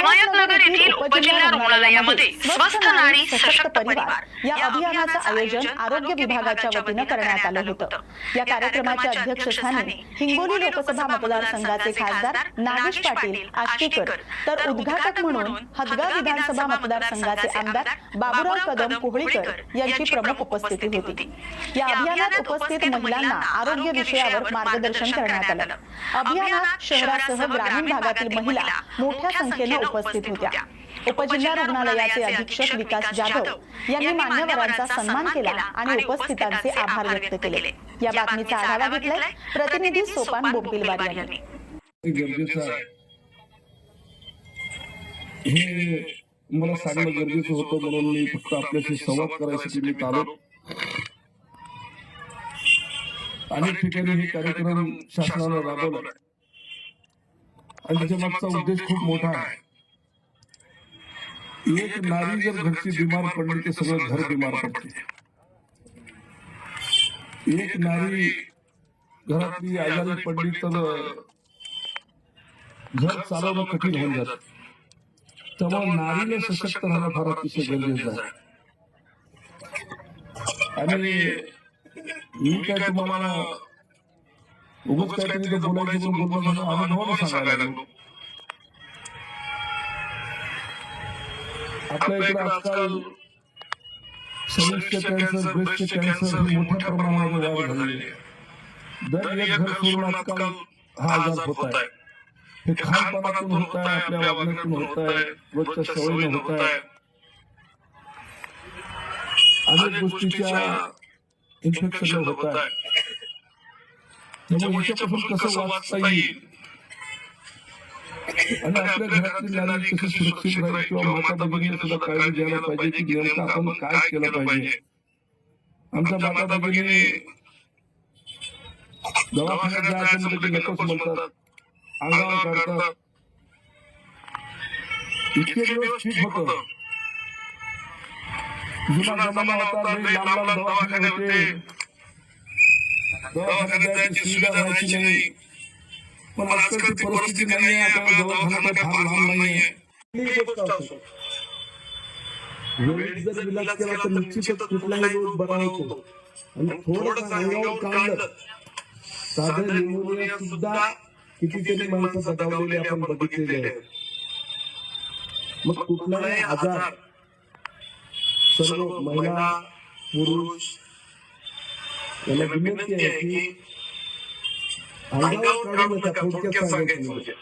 उपजिल्हा रुग्णालयामध्ये स्वस्थ नारी सशक्त परिवार या अभियानाचं आयोजन आरोग्य विभागाच्या वतीनं करण्यात आलं होतं. या कार्यक्रमाच्या अध्यक्षस्थानी हिंगोली लोकसभा मतदारसंघाचे खासदार नागेश पाटील आष्टीकर. तर उद्घाटक म्हणून हदगाव विधानसभा मतदारसंघाचे आमदार बाबुराव कदम कोहळीकर यांची प्रमुख उपस्थिती होती. या अभियानात उपस्थित महिलांना आरोग्य विषयावर मार्गदर्शन करण्यात आलं. अभियानात शहरासह ग्रामीण भागातील महिला मोठ्या संख्येनं उपस्थित होत्या. उपजिल्हा रुग्णालयाचे अधीक्षक विकास जाधव यांनी मान्यवरांचा सन्मान केला आणि उपस्थितांचे आभार व्यक्त केले. या बातमीचा आढावा घेतलाय प्रतिनिधी सोपान बोंबिलवार यांनी. हे मला सांगणं गरजेचं होतं म्हणून मी फक्त आपल्याशी संवाद करायसाठी मी आलो. अनेक ठिकाणी हे कार्यक्रम शासनानं राबवला. आणि त्याच्या मागचा उद्देश खूप मोठा आहे. एक नारी जर घरची बिमार पडली ते सगळं घर बिमार पडते. एक नारी घरातली आजारी पडली तर घर चालवणं कठीण होऊन जातं. त्यामुळे नारीला सशक्त राहणं फार अतिशय गरजेचं आहे. आणि मी काय तुम्हाला काहीतरी इथं बोलायचं अनुभवानं सांगायला लागलो. आपल्या इकडे आजकाल समिष्ट कॅन्सर ब्रेस्ट कॅन्सर ही मोठ्या प्रमाणावर वाढ झालेली आहे. दर एक घर सोडून आजकाल हा आजार होत आहे. हे खानपानातून होत आहे आपल्या वागण्यातून होत आहे रोजच्या सवयीनं होत आहे. अनेक गोष्टीच्या इन्फेक्शन होत आहे. त्यामुळे याच्यापासून कसं वाचता येईल? आणि आपल्या घरातली नारी कशी सुरक्षित राहील किंवा माता भगिनी सुद्धा काळजी घ्यायला पाहिजे की नेमकं आपण काय केलं पाहिजे? आमच्या माता भगिनी दवाखान्यात जायचं म्हणजे नकोच म्हणतात. अंगावर काढतात इतके दिवस ठीक होत. जुना जमाना होता लांब लांब दवाखाने होते. दवाखान्यात जायची सुविधा व्हायची नाही. पण आजकालची परिस्थिती नाही आहे. आता दवाखाना फार लांब नाही आहे वेळेत जर इलाज केला तर निश्चितच कुठलाही रोग बरा होतो. आणि थोडं अंगावर काढलं साधं निमोनिया सुद्धा कितीतरी माणसं दगावलेली आपण बघितलेले आहेत मग कुठलाही आजार सर्व महिला पुरुष याला विनंती आहे की अंगावर काढू नका थोडक्यात सांगायचं म्हणजे